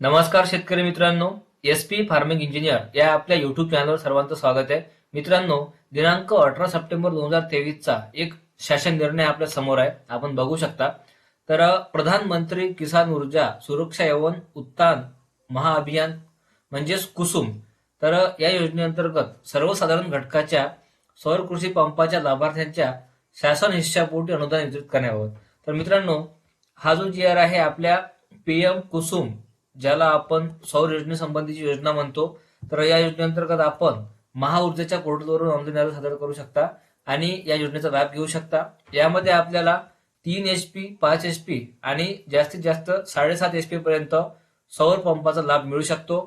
नमस्कार शेतकरी मित्रांनो एस पी फार्मिंग इंजिनियर या आपल्या युट्यूब चॅनलवर सर्वांचं स्वागत आहे. मित्रांनो दिनांक अठरा सप्टेंबर दोन हजार तेवीसचा एक शासन निर्णय आपल्यासमोर आहे. आपण बघू शकता. तर प्रधानमंत्री किसान ऊर्जा सुरक्षा यवन उत्थान महाअभियान म्हणजेच कुसुम तर या योजनेअंतर्गत सर्वसाधारण घटकाच्या सौर कृषी पंपाच्या लाभार्थ्यांच्या शासन हिश्शापोटी अनुदान वितरित करण्याबाबत. तर मित्रांनो हा जो जी आर आहे आपल्या पीएम कुसुम ज्याला आपण सौर योजनेसंबंधीची योजना म्हणतो तर या योजनेअंतर्गत आपण महाऊर्जेच्या पोर्टलवरून ऑनलाईन अर्ज सादर करू शकता आणि या योजनेचा लाभ घेऊ शकता. यामध्ये आपल्याला तीन एच पी पाच एच पी आणि जास्तीत जास्त साडेसात एच पी पर्यंत सौर पंपाचा लाभ मिळू शकतो.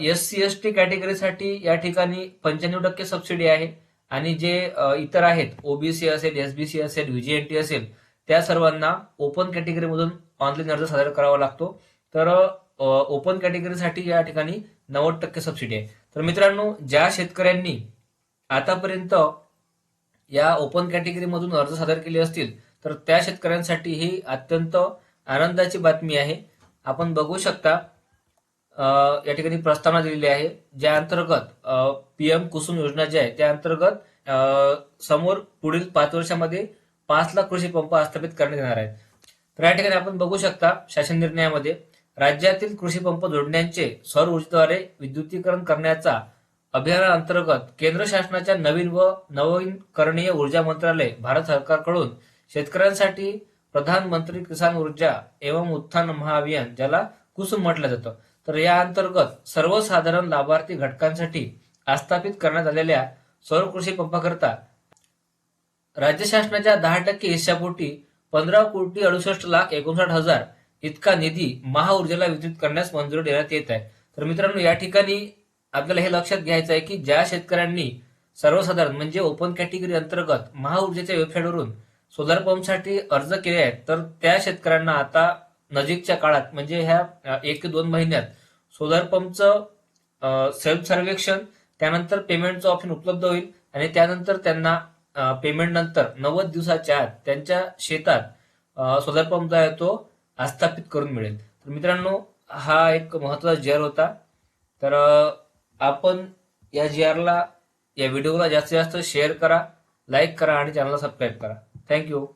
एस सी एस टी कॅटेगरीसाठी या ठिकाणी पंच्याण्णव टक्के सबसिडी आहे आणि जे इतर आहेत ओबीसी असेल एसबीसी असेल व्हीजीएनटी असेल त्या सर्वांना ओपन कॅटेगरीमधून ऑनलाईन अर्ज सादर करावा लागतो. तर ओपन कॅटेगरीसाठी या ठिकाणी नव्वद टक्के सबसिडी आहे. तर मित्रांनो ज्या शेतकऱ्यांनी आतापर्यंत या ओपन कॅटेगरीमधून अर्ज सादर केले असतील तर त्या शेतकऱ्यांसाठी ही अत्यंत आनंदाची बातमी आहे. आपण बघू शकता या ठिकाणी प्रस्तावना दिलेली आहे ज्या अंतर्गत पीएम कुसुम योजना जी आहे त्या अंतर्गत समोर पुढील पाच वर्षामध्ये पाच लाख कृषी पंप स्थापित करण्यात येणार आहेत. तर या ठिकाणी आपण बघू शकता शासन निर्णयामध्ये राज्यातील कृषी पंप जोडण्यांचे सौर ऊर्जेद्वारे विद्युतीकरण करण्याचा अभियानाअंतर्गत केंद्र शासनाच्या नवीन व नवीकरणीय ऊर्जा मंत्रालय भारत सरकारकडून शेतकऱ्यांसाठी प्रधानमंत्री किसान ऊर्जा एवं उत्थान महाअभियान ज्याला कुसुम म्हटलं जातं. तर या अंतर्गत सर्वसाधारण लाभार्थी घटकांसाठी आस्थापित करण्यात आलेल्या सौर कृषी पंपाकरता राज्य शासनाच्या दहा टक्के हिश्शापोटी पंधरा कोटी अडुसष्ट लाख एकोणसाठ हजार इतका निधी महाऊर्जेला वितरित करण्यास मंजुरी देण्यात येत आहे. तर मित्रांनो या ठिकाणी आपल्याला हे लक्षात घ्यायचं आहे की ज्या शेतकऱ्यांनी सर्वसाधारण म्हणजे ओपन कॅटेगरी अंतर्गत महाऊर्जेच्या वेबसाईटवरून सोलर पंपसाठी अर्ज केले आहेत तर त्या शेतकऱ्यांना आता नजीकच्या काळात म्हणजे ह्या एक ते दोन महिन्यात सोलर पंपचं सेल्फ सर्वेक्षण त्यानंतर पेमेंटचं ऑप्शन उपलब्ध होईल आणि त्यानंतर त्यांना पेमेंट नंतर नव्वद दिवसाच्या आत त्यांच्या शेतात सोलर पंप जो आहे तो आस्थापित करून मिळेल. तर मित्रांनो हा एक महत्त्वाचा जी आर होता. तर आपण या जी आरला या व्हिडिओला जास्तीत जास्त शेअर करा लाईक करा आणि चॅनलला सबस्क्राईब करा. थँक्यू